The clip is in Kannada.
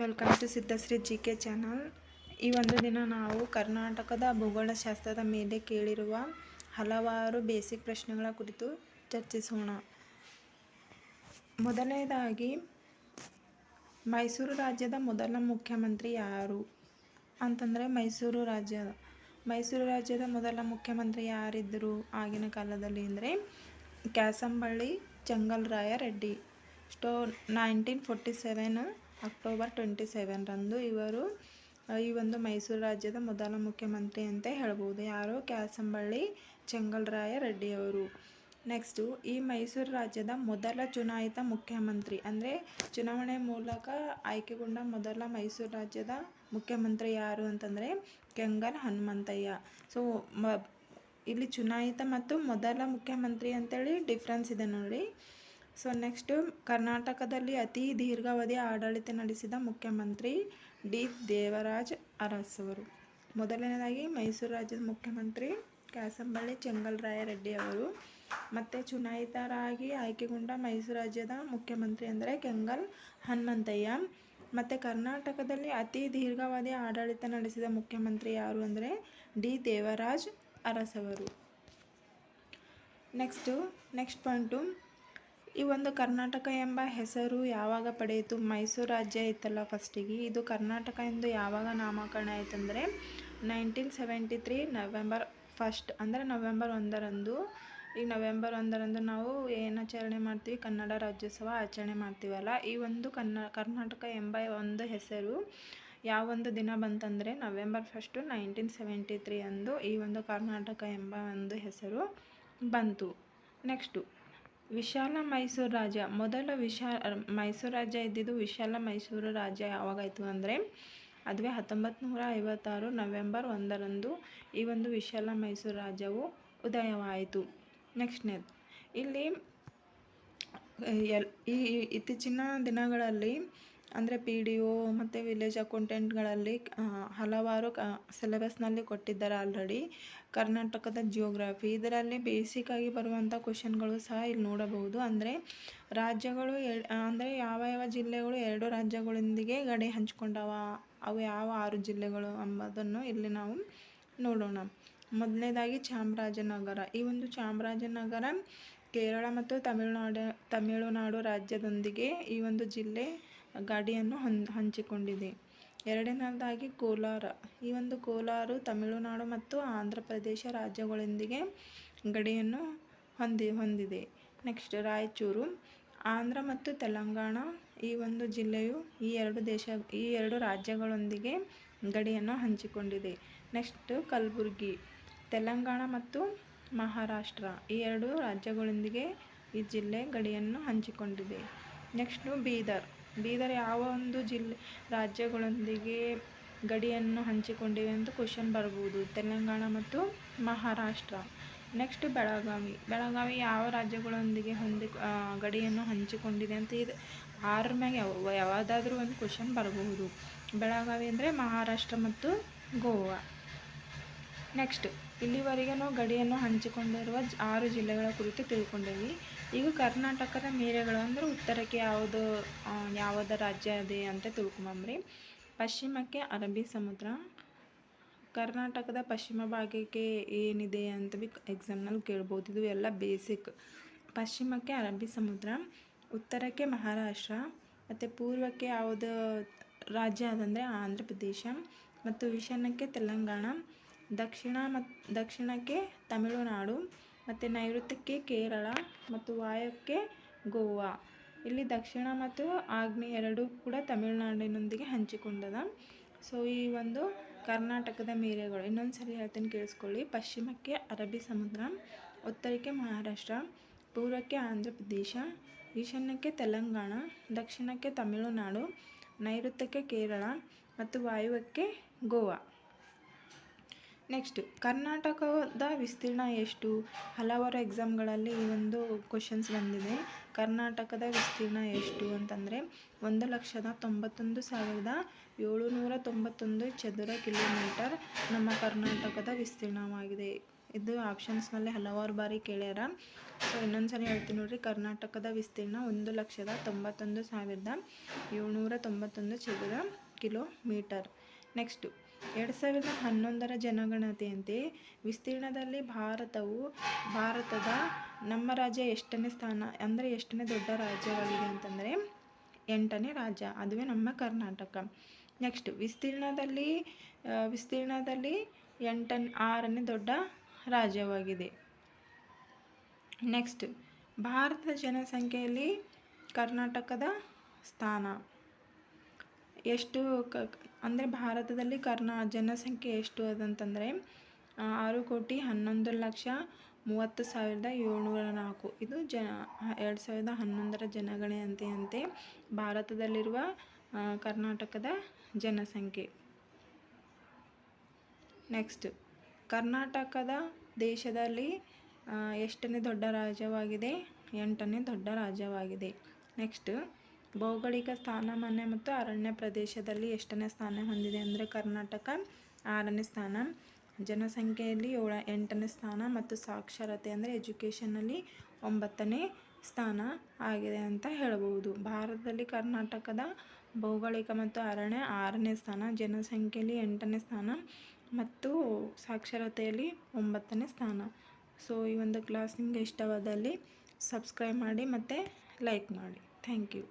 Welcome to Siddhashree G K channel ಈ ಒಂದು ದಿನ ನಾವು ಕರ್ನಾಟಕದ ಭೂಗೋಳಶಾಸ್ತ್ರದ ಮೇಲೆ ಕೇಳಿರುವ ಹಲವಾರು ಬೇಸಿಕ್ ಪ್ರಶ್ನೆಗಳ ಕುರಿತು ಚರ್ಚಿಸೋಣ. ಮೊದಲನೇದಾಗಿ, ಮೈಸೂರು ರಾಜ್ಯದ ಮೊದಲ ಮುಖ್ಯಮಂತ್ರಿ ಯಾರು? ಅಂತಂದರೆ ಮೈಸೂರು ರಾಜ್ಯ, ಮೈಸೂರು ರಾಜ್ಯದ ಮೊದಲ ಮುಖ್ಯಮಂತ್ರಿ ಯಾರಿದ್ದರು ಆಗಿನ ಕಾಲದಲ್ಲಿ ಅಂದರೆ ಕ್ಯಾಸಂಬಳ್ಳಿ ಚೆಂಗಲ್ರಾಯ ರೆಡ್ಡಿ. ಸ್ಟೋ nineteen forty seven October twenty ಸೆವೆನ್ರಂದು ಇವರು ಈ ಒಂದು ಮೈಸೂರು ರಾಜ್ಯದ ಮೊದಲ ಮುಖ್ಯಮಂತ್ರಿ ಅಂತ ಹೇಳ್ಬೋದು. ಯಾರು ಕ್ಯಾಸಂಬಳ್ಳಿ ಚೆಂಗಲ್ರಾಯ ರೆಡ್ಡಿಯವರು ನೆಕ್ಸ್ಟು, ಈ ಮೈಸೂರು ರಾಜ್ಯದ ಮೊದಲ ಚುನಾಯಿತ ಮುಖ್ಯಮಂತ್ರಿ, ಅಂದರೆ ಚುನಾವಣೆ ಮೂಲಕ ಆಯ್ಕೆಗೊಂಡ ಮೊದಲ ಮೈಸೂರು ರಾಜ್ಯದ ಮುಖ್ಯಮಂತ್ರಿ ಯಾರು ಅಂತಂದರೆ ಕೆಂಗಲ್ ಹನುಮಂತಯ್ಯ. ಸೊ ಇಲ್ಲಿ ಚುನಾಯಿತ ಮತ್ತು ಮೊದಲ ಮುಖ್ಯಮಂತ್ರಿ ಅಂತೇಳಿ ಡಿಫ್ರೆನ್ಸ್ ಇದೆ ನೋಡಿ. ಸೊ ನೆಕ್ಸ್ಟು ಕರ್ನಾಟಕದಲ್ಲಿ ಅತಿ ದೀರ್ಘಾವಧಿ ಆಡಳಿತ ನಡೆಸಿದ ಮುಖ್ಯಮಂತ್ರಿ ಡಿ. ದೇವರಾಜ್ ಅರಸವರು. ಮೊದಲನೇದಾಗಿ ಮೈಸೂರು ರಾಜ್ಯದ ಮುಖ್ಯಮಂತ್ರಿ ಕ್ಯಾಸಂಬಳ್ಳಿ ಚೆಂಗಲ್ರಾಯ ರೆಡ್ಡಿ ಅವರು. ಮತ್ತು ಚುನಾಯಿತರಾಗಿ ಆಯ್ಕೆಗೊಂಡ ಮೈಸೂರು ರಾಜ್ಯದ ಮುಖ್ಯಮಂತ್ರಿ ಅಂದರೆ ಕೆಂಗಲ್ ಹನುಮಂತಯ್ಯ. ಮತ್ತು ಕರ್ನಾಟಕದಲ್ಲಿ ಅತಿ ದೀರ್ಘಾವಧಿ ಆಡಳಿತ ನಡೆಸಿದ ಮುಖ್ಯಮಂತ್ರಿ ಯಾರು ಅಂದರೆ ಡಿ. ದೇವರಾಜ್ ಅರಸವರು. ನೆಕ್ಸ್ಟು ನೆಕ್ಸ್ಟ್ ಪಾಯಿಂಟು ಈ ಒಂದು ಕರ್ನಾಟಕ ಎಂಬ ಹೆಸರು ಯಾವಾಗ ಪಡೆಯಿತು? ಮೈಸೂರು ರಾಜ್ಯ ಇತ್ತಲ್ಲ ಫಸ್ಟಿಗೆ ಇದು ಕರ್ನಾಟಕ ಎಂದು ಯಾವಾಗ ನಾಮಕರಣ ಆಯ್ತಂದರೆ nineteen seventy three November first ಅಂದರೆ ನವೆಂಬರ್ ಒಂದರಂದು. ಈ ನವೆಂಬರ್ ಒಂದರಂದು ನಾವು ಏನು ಆಚರಣೆ ಮಾಡ್ತೀವಿ? ಕನ್ನಡ ರಾಜ್ಯೋತ್ಸವ ಆಚರಣೆ ಮಾಡ್ತೀವಲ್ಲ ಈ ಒಂದು ಕನ್ನ, ಕರ್ನಾಟಕ ಎಂಬ ಒಂದು ಹೆಸರು ಯಾವೊಂದು ದಿನ ಬಂತಂದರೆ November first nineteen seventy three ಅಂದು ಈ ಒಂದು ಕರ್ನಾಟಕ ಎಂಬ ಒಂದು ಹೆಸರು ಬಂತು. ನೆಕ್ಸ್ಟು ವಿಶಾಲ ಮೈಸೂರು ರಾಜ್ಯ, ಮೊದಲ ವಿಶಾಲ, ಮೈಸೂರು ರಾಜ್ಯ ಇದ್ದಿದ್ದು ವಿಶಾಲ ಮೈಸೂರು ರಾಜ್ಯ ಯಾವಾಗಾಯಿತು ಅಂದರೆ ಅದುವೇ ಹತ್ತೊಂಬತ್ತು ನೂರ ಐವತ್ತಾರು ನವೆಂಬರ್ ಒಂದರಂದು ಈ ಒಂದು ವಿಶಾಲ ಮೈಸೂರು ರಾಜ್ಯವು ಉದಯವಾಯಿತು. ನೆಕ್ಸ್ಟ್ನೇದು. ಇಲ್ಲಿ ಎಲ್ ಈ- ಇತ್ತೀಚಿನ ದಿನಗಳಲ್ಲಿ ಅಂದರೆ ಪಿ ಡಿ ಒ ಮತ್ತು ವಿಲೇಜ್ ಅಕೌಂಟೆಂಟ್ಗಳಲ್ಲಿ ಹಲವಾರು ಕ ಸಿಲೆಬಸ್ನಲ್ಲಿ ಕೊಟ್ಟಿದ್ದಾರೆ ಆಲ್ರೆಡಿ ಕರ್ನಾಟಕದ ಜಿಯೋಗ್ರಫಿ ಇದರಲ್ಲಿ ಬೇಸಿಕ್ಕಾಗಿ ಬರುವಂಥ ಕ್ವಶನ್ಗಳು ಸಹ ಇಲ್ಲಿ ನೋಡಬಹುದು. ಅಂದರೆ ರಾಜ್ಯಗಳು ಎ, ಅಂದರೆ ಯಾವ ಯಾವ ಜಿಲ್ಲೆಗಳು ಎರಡು ರಾಜ್ಯಗಳೊಂದಿಗೆ ಗಡಿ ಹಂಚಿಕೊಂಡವ, ಅವು ಯಾವ ಆರು ಜಿಲ್ಲೆಗಳು ಎಂಬುದನ್ನು ಇಲ್ಲಿ ನಾವು ನೋಡೋಣ. ಮೊದಲನೇದಾಗಿ ಚಾಮರಾಜನಗರ. ಈ ಒಂದು ಚಾಮರಾಜನಗರ ಕೇರಳ ಮತ್ತು ತಮಿಳುನಾಡು ತಮಿಳುನಾಡು ರಾಜ್ಯದೊಂದಿಗೆ ಈ ಒಂದು ಜಿಲ್ಲೆ ಗಡಿಯನ್ನು ಹೊಂ ಹಂಚಿಕೊಂಡಿದೆ. ಎರಡನೇದಾಗಿ ಕೋಲಾರ. ಈ ಒಂದು ಕೋಲಾರ ತಮಿಳುನಾಡು ಮತ್ತು ಆಂಧ್ರ ಪ್ರದೇಶ ರಾಜ್ಯಗಳೊಂದಿಗೆ ಗಡಿಯನ್ನು ಹೊಂದಿ, ಹೊಂದಿದೆ. ನೆಕ್ಸ್ಟ್ ರಾಯಚೂರು. ಆಂಧ್ರ ಮತ್ತು ತೆಲಂಗಾಣ ಈ ಒಂದು ಜಿಲ್ಲೆಯು ಈ ಎರಡು ದೇಶ, ಈ ಎರಡು ರಾಜ್ಯಗಳೊಂದಿಗೆ ಗಡಿಯನ್ನು ಹಂಚಿಕೊಂಡಿದೆ. ನೆಕ್ಸ್ಟ್ ಕಲಬುರ್ಗಿ. ತೆಲಂಗಾಣ ಮತ್ತು ಮಹಾರಾಷ್ಟ್ರ ಈ ಎರಡು ರಾಜ್ಯಗಳೊಂದಿಗೆ ಈ ಜಿಲ್ಲೆ ಗಡಿಯನ್ನು ಹಂಚಿಕೊಂಡಿದೆ. ನೆಕ್ಸ್ಟು ಬೀದರ್. ಬೀದರ್ ಯಾವ ಒಂದು ಜಿಲ್ಲೆ ರಾಜ್ಯಗಳೊಂದಿಗೆ ಗಡಿಯನ್ನು ಹಂಚಿಕೊಂಡಿವೆ ಅಂತ ಕ್ವಶನ್ ಬರ್ಬೋದು. ತೆಲಂಗಾಣ ಮತ್ತು ಮಹಾರಾಷ್ಟ್ರ. ನೆಕ್ಸ್ಟ್ ಬೆಳಗಾವಿ. ಬೆಳಗಾವಿ ಯಾವ ರಾಜ್ಯಗಳೊಂದಿಗೆ ಹೊಂದಿ ಗಡಿಯನ್ನು ಹಂಚಿಕೊಂಡಿದೆ ಅಂತ ಇದು. ಆರ ಮ್ಯಾಗ ಯಾವ, ಯಾವುದಾದ್ರೂ ಒಂದು ಕ್ವಶನ್ ಬರಬಹುದು ಬೆಳಗಾವಿ ಅಂದರೆ ಮಹಾರಾಷ್ಟ್ರ ಮತ್ತು ಗೋವಾ. ನೆಕ್ಸ್ಟ್ ಇಲ್ಲಿವರೆಗೆ ನಾವು ಗಡಿಯನ್ನು ಹಂಚಿಕೊಂಡಿರುವ ಆರು ಜಿಲ್ಲೆಗಳ ಕುರಿತು ತಿಳ್ಕೊಂಡೇವಿ. ಈಗ ಕರ್ನಾಟಕದ ಮೇರೆಗಳು ಅಂದ್ರೆ ಉತ್ತರಕ್ಕೆ ಯಾವುದು ಯಾವದ ಯಾವುದ ರಾಜ್ಯ ಇದೆ ಅಂತ ತಿಳ್ಕೊಂಬಂಬ್ರಿ ಪಶ್ಚಿಮಕ್ಕೆ ಅರಬ್ಬಿ ಸಮುದ್ರ, ಕರ್ನಾಟಕದ ಪಶ್ಚಿಮ ಭಾಗಕ್ಕೆ ಏನಿದೆ ಅಂತ ಬಿ ಎಕ್ಸಾಮ್ನಲ್ಲಿ ಕೇಳ್ಬೋದು. ಇದು ಎಲ್ಲ ಬೇಸಿಕ್ ಪಶ್ಚಿಮಕ್ಕೆ ಅರಬ್ಬಿ ಸಮುದ್ರ, ಉತ್ತರಕ್ಕೆ ಮಹಾರಾಷ್ಟ್ರ, ಮತ್ತು ಪೂರ್ವಕ್ಕೆ ಯಾವುದು ರಾಜ್ಯ ಅದಂದರೆ ಆಂಧ್ರ ಪ್ರದೇಶ, ಮತ್ತು ಈಶಾನ್ಯಕ್ಕೆ ತೆಲಂಗಾಣ ದಕ್ಷಿಣ ಮತ್ತು ದಕ್ಷಿಣಕ್ಕೆ ತಮಿಳುನಾಡು, ಮತ್ತು ನೈಋತ್ಯಕ್ಕೆ ಕೇರಳ ಮತ್ತು ವಾಯಕ್ಕೆ ಗೋವಾ. ಇಲ್ಲಿ ದಕ್ಷಿಣ ಮತ್ತು ಆಗ್ನೇಯ ಎರಡೂ ಕೂಡ ತಮಿಳುನಾಡಿನೊಂದಿಗೆ ಹಂಚಿಕೊಂಡದ. ಸೊ ಈ ಒಂದು ಕರ್ನಾಟಕದ ಮೇರೆಗಳು. ಇನ್ನೊಂದು ಸರಿ ಹೇಳ್ತೀನಿ ಕೇಳಿಸ್ಕೊಳ್ಳಿ. ಪಶ್ಚಿಮಕ್ಕೆ ಅರಬ್ಬಿ ಸಮುದ್ರ, ಉತ್ತರಕ್ಕೆ ಮಹಾರಾಷ್ಟ್ರ, ಪೂರ್ವಕ್ಕೆ ಆಂಧ್ರ ಪ್ರದೇಶ, ಈಶಾನ್ಯಕ್ಕೆ ತೆಲಂಗಾಣ, ದಕ್ಷಿಣಕ್ಕೆ ತಮಿಳುನಾಡು, ನೈಋತ್ಯಕ್ಕೆ ಕೇರಳ ಮತ್ತು ವಾಯುವ್ಯಕ್ಕೆ ಗೋವಾ. ನೆಕ್ಸ್ಟ್ ಕರ್ನಾಟಕದ ವಿಸ್ತೀರ್ಣ ಎಷ್ಟು? ಹಲವಾರು ಎಕ್ಸಾಮ್ಗಳಲ್ಲಿ ಈ ಒಂದು ಕ್ವಶನ್ಸ್ ಬಂದಿದೆ. ಕರ್ನಾಟಕದ ವಿಸ್ತೀರ್ಣ ಎಷ್ಟು ಅಂತಂದರೆ, ಒಂದು ಲಕ್ಷದ ತೊಂಬತ್ತೊಂದು ಸಾವಿರದ ಏಳುನೂರ ತೊಂಬತ್ತೊಂದು ಚದರ ಕಿಲೋಮೀಟರ್ ನಮ್ಮ ಕರ್ನಾಟಕದ ವಿಸ್ತೀರ್ಣವಾಗಿದೆ. ಇದು ಆಪ್ಷನ್ಸ್ನಲ್ಲಿ ಹಲವಾರು ಬಾರಿ ಕೇಳ್ಯಾರ. ಸೊ ಇನ್ನೊಂದು ಸಲ ಹೇಳ್ತೀನಿ ನೋಡಿರಿ, ಕರ್ನಾಟಕದ ವಿಸ್ತೀರ್ಣ ಒಂದು ಲಕ್ಷದ ತೊಂಬತ್ತೊಂದು ಸಾವಿರದ ಏಳ್ನೂರ ತೊಂಬತ್ತೊಂದು ಚದರ ಕಿಲೋಮೀಟರ್ ನೆಕ್ಸ್ಟು ಎರಡು ಸಾವಿರದ ಹನ್ನೊಂದರ ಜನಗಣತಿಯಂತೆ ವಿಸ್ತೀರ್ಣದಲ್ಲಿ ಭಾರತವು ಭಾರತದ ನಮ್ಮ ರಾಜ್ಯ ಎಷ್ಟನೇ ಸ್ಥಾನ, ಅಂದರೆ ಎಷ್ಟನೇ ದೊಡ್ಡ ರಾಜ್ಯವಾಗಿದೆ ಅಂತಂದರೆ ಎಂಟನೇ ರಾಜ್ಯ, ಅದುವೇ ನಮ್ಮ ಕರ್ನಾಟಕ. ನೆಕ್ಸ್ಟ್, ವಿಸ್ತೀರ್ಣದಲ್ಲಿ ವಿಸ್ತೀರ್ಣದಲ್ಲಿ ಎಂಟನ್, ಆರನೇ ದೊಡ್ಡ ರಾಜ್ಯವಾಗಿದೆ. ನೆಕ್ಸ್ಟ್, ಭಾರತದ ಜನಸಂಖ್ಯೆಯಲ್ಲಿ ಕರ್ನಾಟಕದ ಸ್ಥಾನ. ಎಷ್ಟು ಕ ಅಂದರೆ ಭಾರತದಲ್ಲಿ ಕರ್ನಾ ಜನಸಂಖ್ಯೆ ಎಷ್ಟು ಅದಂತಂದರೆ ಆರು ಕೋಟಿ ಹನ್ನೊಂದು ಲಕ್ಷ ಮೂವತ್ತು ಸಾವಿರದ ಏಳ್ನೂರ ನಾಲ್ಕು. ಇದು ಜ ಎರಡು ಸಾವಿರದ ಹನ್ನೊಂದರ ಜನಗಣನೆಯಂತೆಯಂತೆ ಭಾರತದಲ್ಲಿರುವ ಕರ್ನಾಟಕದ ಜನಸಂಖ್ಯೆ. ನೆಕ್ಸ್ಟ್, ಕರ್ನಾಟಕದ ದೇಶದಲ್ಲಿ ಎಷ್ಟನೇ ದೊಡ್ಡ ರಾಜ್ಯವಾಗಿದೆ? ಎಂಟನೇ ದೊಡ್ಡ ರಾಜ್ಯವಾಗಿದೆ. ನೆಕ್ಸ್ಟ್ ಭೌಗೋಳಿಕ ಸ್ಥಾನಮಾನ ಮತ್ತು ಅರಣ್ಯ ಪ್ರದೇಶದಲ್ಲಿ ಎಷ್ಟನೇ ಸ್ಥಾನ ಹೊಂದಿದೆ ಅಂದರೆ ಕರ್ನಾಟಕ ಆರನೇ ಸ್ಥಾನ, ಜನಸಂಖ್ಯೆಯಲ್ಲಿ ಏಳ, ಎಂಟನೇ ಸ್ಥಾನ ಮತ್ತು ಸಾಕ್ಷರತೆ ಅಂದರೆ ಎಜುಕೇಷನಲ್ಲಿ ಒಂಬತ್ತನೇ ಸ್ಥಾನ ಆಗಿದೆ ಅಂತ ಹೇಳಬಹುದು. ಭಾರತದಲ್ಲಿ ಕರ್ನಾಟಕದ ಭೌಗೋಳಿಕ ಮತ್ತು ಅರಣ್ಯ ಆರನೇ ಸ್ಥಾನ, ಜನಸಂಖ್ಯೆಯಲ್ಲಿ ಎಂಟನೇ ಸ್ಥಾನ ಮತ್ತು ಸಾಕ್ಷರತೆಯಲ್ಲಿ ಒಂಬತ್ತನೇ ಸ್ಥಾನ. ಸೊ ಈ ಒಂದು ಕ್ಲಾಸ್ ನಿಮಗೆ ಇಷ್ಟವಾದಲ್ಲಿ ಸಬ್ಸ್ಕ್ರೈಬ್ ಮಾಡಿ ಮತ್ತು ಲೈಕ್ ಮಾಡಿ. Thank you